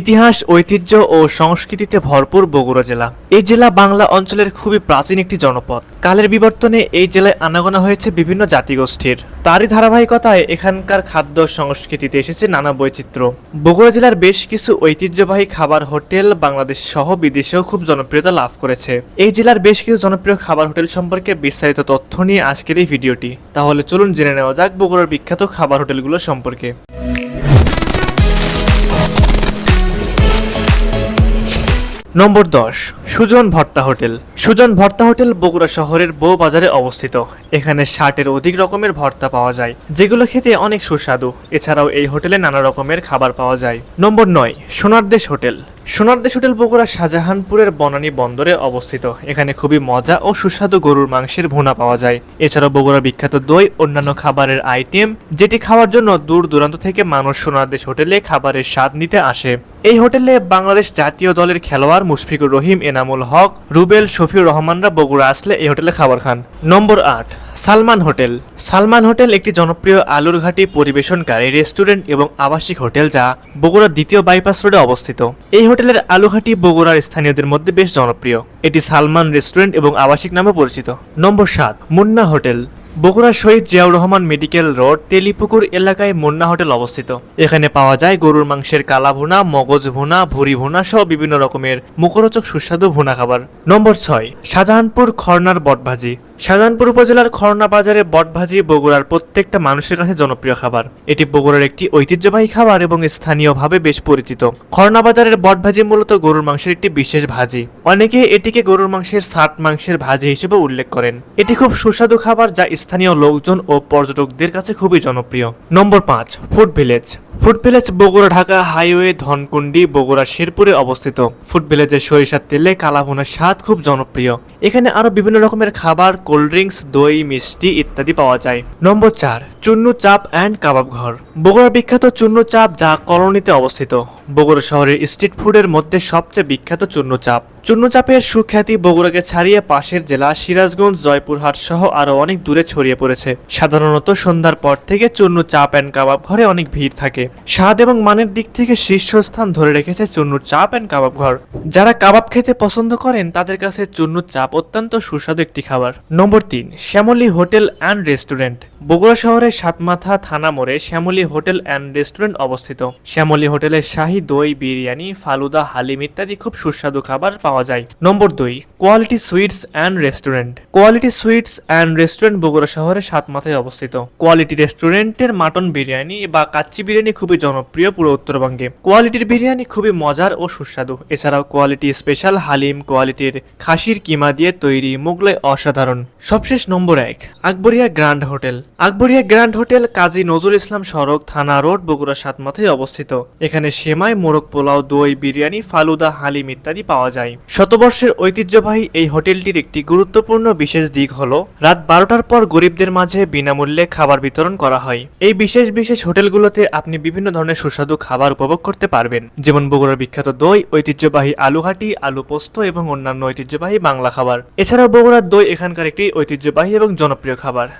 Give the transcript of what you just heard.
ইতিহাস, ঐতিহ্য ও সংস্কৃতিতে ভরপুর বগুড়া জেলা। এই জেলা বাংলা অঞ্চলের খুবই প্রাচীন একটি জনপদ। কালের বিবর্তনে এই জেলায় আনাগোনা হয়েছে বিভিন্ন জাতিগোষ্ঠীর। তারই ধারাবাহিকতায় এখানকার খাদ্য সংস্কৃতিতে এসেছে নানা বৈচিত্র্য। বগুড়া জেলার বেশ কিছু ঐতিহ্যবাহী খাবার হোটেল বাংলাদেশ সহ বিদেশেও খুব জনপ্রিয়তা লাভ করেছে। এই জেলার বেশ কিছু জনপ্রিয় খাবার হোটেল সম্পর্কে বিস্তারিত তথ্য নিয়ে আজকের এই ভিডিওটি। তাহলে চলুন জেনে নেওয়া যাক বগুড়ার বিখ্যাত খাবার হোটেলগুলো সম্পর্কে। নম্বর দশ সুজন ভর্তা হোটেল। সুজন ভর্তা হোটেল বগুড়া শহরের বউ বাজারে অবস্থিত। এখানে ষাটের অধিক রকমের ভর্তা পাওয়া যায়, যেগুলো খেতে অনেক সুস্বাদু। এছাড়াও এই হোটেলে নানা রকমের খাবার পাওয়া যায়। নম্বর নয়, সোনার দেশ হোটেল। সোনার দেশ হোটেল বগুড়া শাহজাহানপুরের বনানী বন্দরে অবস্থিত। এখানে খুবই মজা ও সুস্বাদু গরুর মাংসের ভুনা পাওয়া যায়। এছাড়াও বগুড়া বিখ্যাত দই, অন্যান্য খাবারের আইটেম, যেটি খাওয়ার জন্য দূর দূরান্ত থেকে মানুষ সোনার দেশ হোটেলে খাবারের স্বাদ নিতে আসে। এই হোটেলে বাংলাদেশ জাতীয় দলের খেলোয়াড় মুশফিকুর রহিম, এনামুল হক, রুবেল শফিউর রহমানরা বগুড়া আসলে এই হোটেলে খাবার খান। নম্বর আট, সালমান হোটেল। সালমান হোটেল একটি জনপ্রিয় আলুর ঘাটি পরিবেশনকারী রেস্টুরেন্ট এবং আবাসিক হোটেল যা বগুড়ার দ্বিতীয় বাইপাস রোডে অবস্থিত। এই হোটেলের আলুঘাটি বগুড়ার স্থানীয়দের মধ্যে বেশ জনপ্রিয়। এটি সালমান রেস্টুরেন্ট এবং আবাসিক নামে পরিচিত। নম্বর সাত, Munna hotel. Bogura Shaheed Ziaur Rahman medical road, Telipukur এলাকায় মুন্না হোটেল অবস্থিত। এখানে পাওয়া যায় গরুর মাংসের কালা ভুনা, মগজ ভুনা ভুরি ভুনা সহ বিভিন্ন রকমের মুখরোচক সুস্বাদু ভুনা খাবার। নম্বর ছয়, শাহজাহানপুর খর্নার বটভাজি। শাহজাহানপুর উপজেলার খরনা বাজারে বটভাজি বগুড়ার প্রত্যেকটা মানুষের কাছে জনপ্রিয় খাবার। এটি বগুড়ার একটি ঐতিহ্যবাহী খাবার এবং স্থানীয়ভাবে বেশ পরিচিত। খরনা বাজারের বটভাজি মূলত গরুর মাংসের একটি বিশেষ ভাজি। অনেকে এটিকে গরুর মাংসের সাট মাংসের ভাজি হিসেবে উল্লেখ করেন। এটি খুব সুস্বাদু খাবার যা স্থানীয় লোকজন ও পর্যটকদের কাছে খুবই জনপ্রিয়। নম্বর পাঁচ, food village. Food village Bogura Dhaka highway Dhankundi Bogura শেরপুরে অবস্থিত। ফুড ভিলেজের সরিষার তেলে কালাভুনার স্বাদ খুব জনপ্রিয়। এখানে আরও বিভিন্ন রকমের খাবার, কোল্ড ড্রিঙ্কস, দই, মিষ্টি ইত্যাদি পাওয়া যায়। নম্বর চার চুন্নু চাপ অ্যান্ড কাবাব ঘর। বগুড়ার বিখ্যাত চুন্নু চাপ যা কলোনিতে অবস্থিত। বগুড়া শহরের স্ট্রিট ফুডের মধ্যে সবচেয়ে বিখ্যাত চুন্নু চাপ চুন্নু চাপের সুখ্যাতি বগুড়াকে ছাড়িয়ে পাশের জেলা সিরাজগঞ্জ, জয়পুরহাট সহ আরও অনেক দূরে ছড়িয়ে পড়েছে। সাধারণত সন্ধ্যার পর থেকে চুন্নু চাপ অ্যান্ড কাবাব ঘরে অনেক ভিড় থাকে। স্বাদ এবং মানের দিক থেকে শীর্ষস্থান ধরে রেখেছে চুন্নুর চাপ অ্যান্ড কাবাব ঘর। যারা কাবাব খেতে পছন্দ করেন, তাদের কাছে চুন্নুর চাপ অত্যন্ত সুস্বাদু একটি খাবার। নম্বর তিন, Shyamoli hotel and restaurant Bogura শহরের সাতমাথা থানা মোড়ে শ্যামলী হোটেল অ্যান্ড রেস্টুরেন্ট অবস্থিত। শ্যামলী হোটেলে শাহী দই, বিরিয়ানি, ফালুদা, হালিম ইত্যাদি খুব সুস্বাদু খাবার পাওয়া যায়। নম্বর দুই, quality sweets and restaurant. Quality sweets and restaurant Bogura শহরের সাতমাথায় অবস্থিত। কোয়ালিটি রেস্টুরেন্টের মাটন বিরিয়ানি বা কাচ্চি বিরিয়ানি খুবই জনপ্রিয় পুরো উত্তরবঙ্গে। কোয়ালিটির বিরিয়ানি খুবই মজার ও সুস্বাদু। এছাড়াও কোয়ালিটি স্পেশাল হালিম কোয়ালিটির খাসির কিমা দিয়ে তৈরি মোগলাই অসাধারণ। সবশেষ নম্বর এক, Akbaria grand hotel. Akbaria grand hotel Kazi Nazrul Islam সড়ক থানা রোড, বগুড়া সাতমাথায় অবস্থিত। এখানে সেমাই, মোরগ পোলাও, দই, বিরিয়ানি, ফালুদা, হালিম ইত্যাদি পাওয়া যায়। শতবর্ষের ঐতিহ্যবাহী এই হোটেলটির একটি গুরুত্বপূর্ণ বিশেষ দিক হলো, রাত বারোটার পর গরিবদের মাঝে বিনামূল্যে খাবার বিতরণ করা হয়। এই বিশেষ বিশেষ হোটেলগুলোতে আপনি বিভিন্ন ধরনের সুস্বাদু খাবার উপভোগ করতে পারবেন। যেমন বগুড়ার বিখ্যাত দই, ঐতিহ্যবাহী আলুহাটি আলু পোস্ত এবং অন্যান্য ঐতিহ্যবাহী বাংলা খাবার। এছাড়াও বগুড়ার দই এখানকার একটি ঐতিহ্যবাহী এবং জনপ্রিয় খাবার।